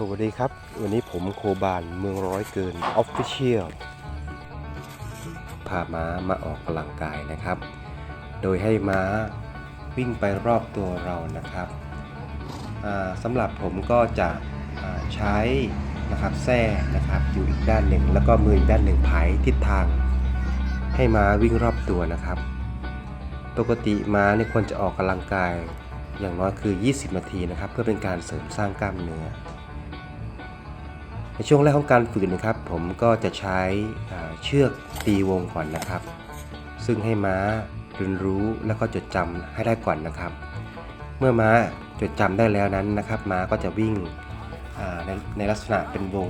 สวัสดีครับ วันนี้ผมโคบานเมืองร้อยเกินออฟฟิเชียลพาม้ามาออกกำลังกายนะครับ โดยให้ม้าวิ่งไปรอบตัวเรานะครับสำหรับผมก็จะใช้นะครับแส้นะครับอยู่อีกด้านหนึ่ง แล้วก็มืออีกด้านหนึ่งไผทิศทาง ให้ม้าวิ่งรอบตัวนะครับ ปกติม้าเนี่ยควรจะออกกำลังกายอย่างน้อยคือ 20 นาทีนะครับ เพื่อเป็นการเสริมสร้างกล้ามเนื้อ ในช่วงแรกของการฝึกนะครับ ผมก็จะใช้เชือกตีวงก่อนนะครับ ซึ่งให้ม้าเรียนรู้แล้วก็จดจำให้ได้ก่อนนะครับ เมื่อม้าจดจำได้แล้วนั้นนะครับ ม้าก็จะวิ่งในในลักษณะเป็นวง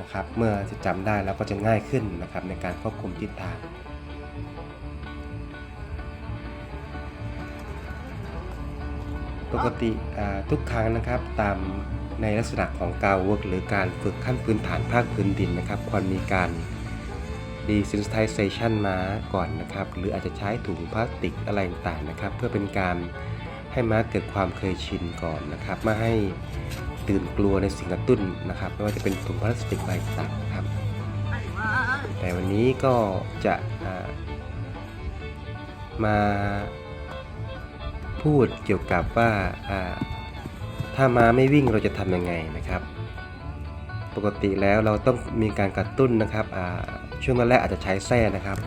นะครับ เมื่อจะจำได้แล้วก็จะง่ายขึ้นนะครับในการควบคุมทิศทาง ปกติทุกครั้งนะครับตามในลักษณะของการเวิร์กหรือการฝึกขั้นพื้นฐานภาคพื้นดินนะครับควรมีการ desensitization ม้าก่อนนะครับ หรืออาจจะใช้ถุงพลาสติกอะไรต่างๆนะครับ เพื่อเป็นการให้ม้าเกิดความเคยชินก่อนนะครับไม่ให้ตื่นกลัวในสิ่งกระตุ้นนะครับไม่ว่าจะเป็นถุงพลาสติกอะไรต่างๆนะครับ แต่วันนี้ก็จะมา พูดเกี่ยวกับว่าถ้าม้าไม่วิ่งเราจะทำยังไงนะครับ ปกติแล้วเราต้องมีการกระตุ้นนะครับช่วงแรกๆอาจจะใช้แส้นะครับ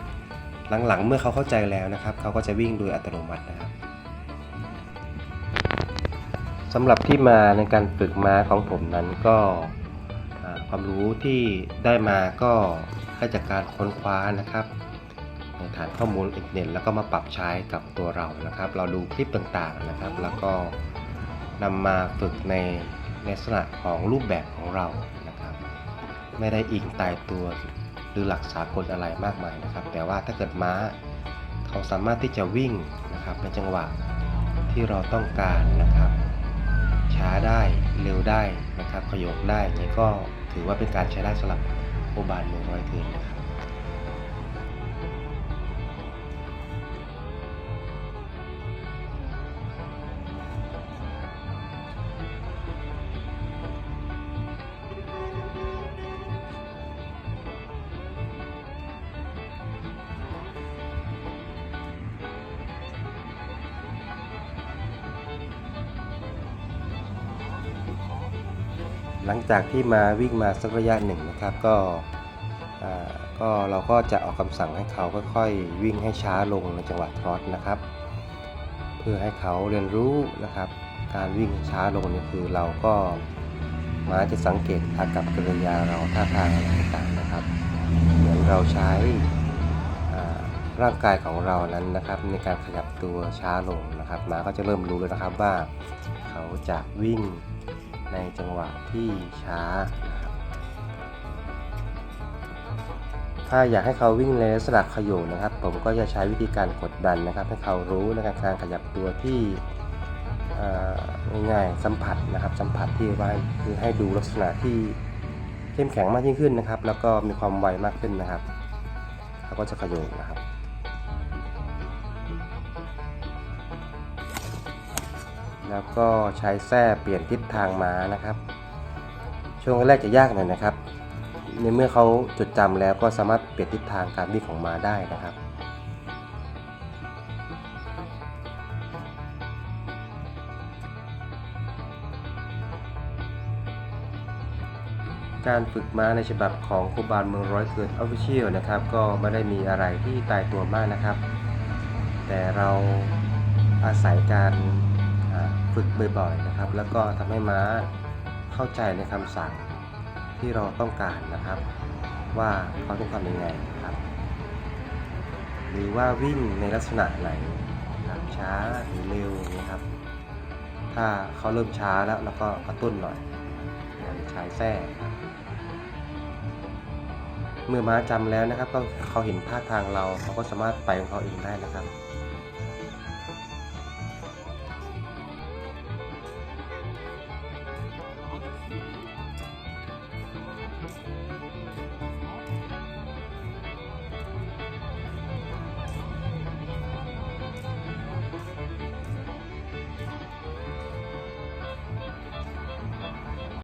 หลังๆเมื่อเขาเข้าใจแล้วนะครับ เขาก็จะวิ่งโดยอัตโนมัตินะครับสำหรับที่มาในการฝึกม้าของผมนั้นก็ความรู้ที่ได้มาก็ได้จากการค้นคว้านะครับ ในฐานข้อมูลอินเทอร์เน็ตแล้วก็มาปรับใช้กับตัวเรานะครับ เราดูคลิปต่างๆนะครับ แล้วก็นำมาฝึกในในลักษณะของรูปแบบของเรานะครับ ไม่ได้อิงตายตัวหรือหลักสากลอะไรมากมายนะครับ แต่ว่าถ้าเกิดม้าเขาสามารถที่จะวิ่งนะครับในจังหวะที่เราต้องการนะครับ ช้าได้เร็วได้นะครับขยกได้นี้ก็ถือว่าเป็นการใช้ได้สำหรับโอบานมืองร้อยเกินนะครับ หลังจากที่มาวิ่งมาสักระยะหนึ่งนะครับก็ก็เราก็จะออกคำสั่งให้เขาค่อยๆวิ่งให้ช้าลงในจังหวะทรอตนะครับ เพื่อให้เขาเรียนรู้นะครับ การวิ่งช้าลงนี่คือเราก็มาจะสังเกตอากับกิริยาเราท่าทางอะไรต่างๆนะครับ เหมือนเราใช้ร่างกายของเรานั้นนะครับ ในการขยับตัวช้าลงนะครับมาก็จะเริ่มรู้แล้วนะครับว่าเขาจะวิ่ง ในจังหวะที่ช้า ถ้าอยากให้เขาวิ่งในลักษณะขยโยนะครับ ผมก็จะใช้วิธีการกดดันนะครับ ให้เขารู้ในการการขยับตัวที่ง่ายๆสัมผัสนะครับสัมผัสที่ว่าคือให้ดูลักษณะที่เข้มแข็งมากยิ่งขึ้นนะครับ แล้วก็มีความไวมากขึ้นนะครับเขาก็จะขยโยนะครับ แล้วก็ใช้แส้เปลี่ยนทิศทางม้านะครับ ช่วงแรกจะยากหน่อยนะครับ ในเมื่อเขาจดจำแล้วก็สามารถเปลี่ยนทิศทางการวิ่งของม้าได้นะครับการฝึกม้าในฉบับของครูบาลเมืองร้อยเกินออฟฟิเชียลนะครับ ก็ไม่ได้มีอะไรที่ตายตัวมากนะครับ แต่เราอาศัยการ ฝึกบ่อยๆนะครับ แล้วก็ทำให้ม้าเข้าใจในคำสั่งที่เราต้องการนะครับ ว่าเขาต้องทำยังไงครับ หรือว่าวิ่งในลักษณะไหนครับช้าหรือเร็วอย่างนี้ครับ ถ้าเขาเริ่มช้าแล้วเราก็กระตุ้นหน่อยอย่างใช้แส้ครับเมื่อม้าจำแล้วนะครับก็เขาเห็นท่าทางเราเขาก็สามารถไปของเขาเองได้นะครับ